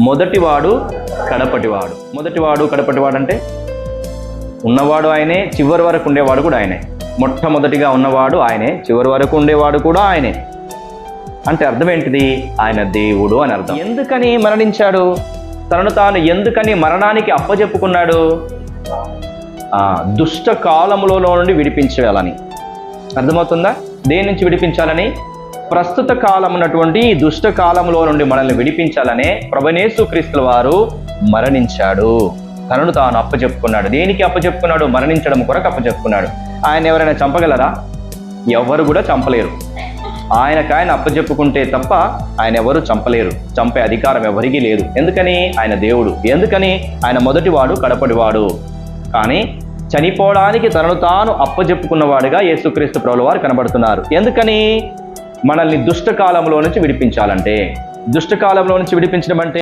మొదటివాడు కడపటివాడు. మొదటివాడు కడపటివాడు అంటే ఉన్నవాడు ఆయనే చివరి వరకు ఉండేవాడు కూడా ఆయనే. మొట్టమొదటిగా ఉన్నవాడు ఆయనే చివరి వరకు ఉండేవాడు కూడా ఆయనే. అంటే అర్థం ఏంటిది? ఆయన దేవుడు అని అర్థం. ఎందుకని మరణించాడు? తనను తాను ఎందుకని మరణానికి అప్పజెప్పుకున్నాడు? దుష్ట కాలములలో నుండి విడిపించాలని అర్థమవుతుందా? దేని నుంచి విడిపించాలని? ప్రస్తుత కాలం ఉన్నటువంటి ఈ దుష్ట కాలంలో నుండి మనల్ని విడిపించాలనే ప్రభనేసు క్రీస్తుల వారు మరణించాడు. తనను తాను అప్పచెప్పుకున్నాడు దేనికి అప్పచెప్పుకున్నాడు మరణించడం కొరకు అప్పచెప్పుకున్నాడు ఆయన ఎవరైనా చంపగలరా? ఎవరు కూడా చంపలేరు. ఆయనకు ఆయన అప్పచెప్పుకుంటే తప్ప ఆయన ఎవరు చంపలేరు. చంపే అధికారం ఎవరికీ లేదు. ఎందుకని? ఆయన దేవుడు. ఎందుకని? ఆయన మొదటివాడు కడపటివాడు. కానీ చనిపోవడానికి తనను తాను అప్పచెప్పుకున్నవాడుగా యేసుక్రీస్తు ప్రభుల వారు కనబడుతున్నారు. ఎందుకని? మనల్ని దుష్టకాలంలో నుంచి విడిపించాలంటే. దుష్టకాలంలో నుంచి విడిపించడం అంటే